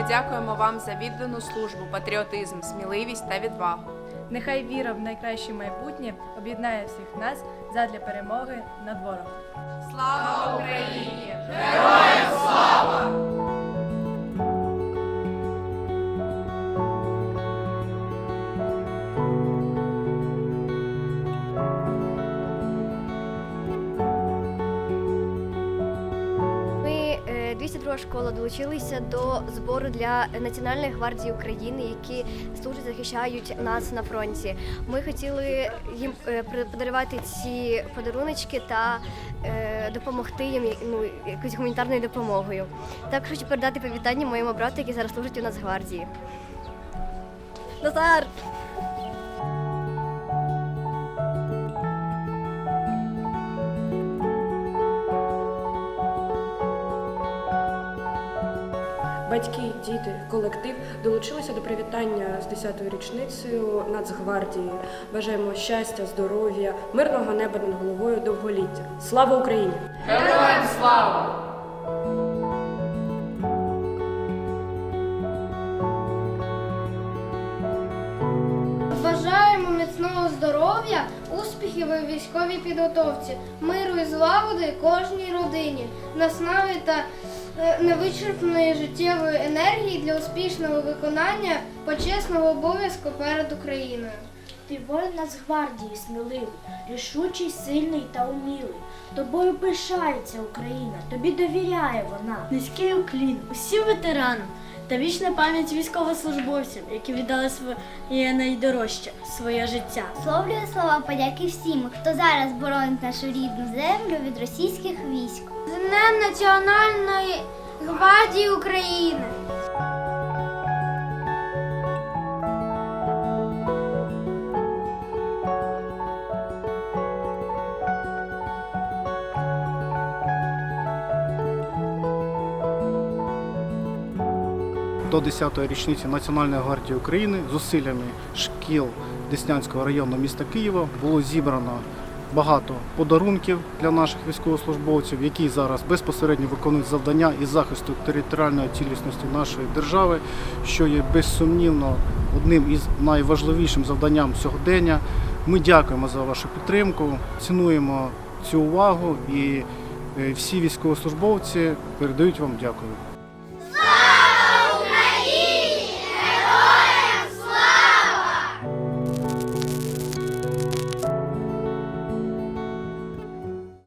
Ми дякуємо вам за віддану службу, патріотизм, сміливість та відвагу. Нехай віра в найкраще майбутнє об'єднає всіх нас задля перемоги над ворогом. Слава Україні! Ми 202 школа долучилися до збору для Національної гвардії України, які служать захищають нас на фронті. Ми хотіли їм е, подарувати ці подаруночки та е, допомогти їм ну, якоюсь гуманітарною допомогою. Також хочу передати привітання моєму брату, який зараз служить у Нацгвардії. Назар! Батьки, діти, колектив долучилися до привітання з 10-ю річницею Нацгвардії. Бажаємо щастя, здоров'я, мирного неба над головою, довголіття. Слава Україні! Героям слава! Бажаємо міцного здоров'я, успіхів у військовій підготовці, миру і злагоди кожній родині, наснави та невичерпної життєвої енергії для успішного виконання почесного обов'язку перед Україною. Ти воїн Нацгвардії, сміливий, рішучий, сильний та умілий. Тобою пишається Україна, тобі довіряє вона. Низький уклін усім ветеранам та вічна пам'ять військовослужбовцям, які віддали своє найдорожче своє життя. словлює слова подяки всім, хто зараз боронить нашу рідну землю від російських військ. З Днем Національної гвардії України! До 10-ї річниці Національної гвардії України зусиллями шкіл Деснянського району міста Києва було зібрано багато подарунків для наших військовослужбовців, які зараз безпосередньо виконують завдання із захисту територіальної цілісності нашої держави, що є безсумнівно одним із найважливішим завданням сьогодення. Ми дякуємо за вашу підтримку, цінуємо цю увагу і е, всі військовослужбовці передають вам дякую.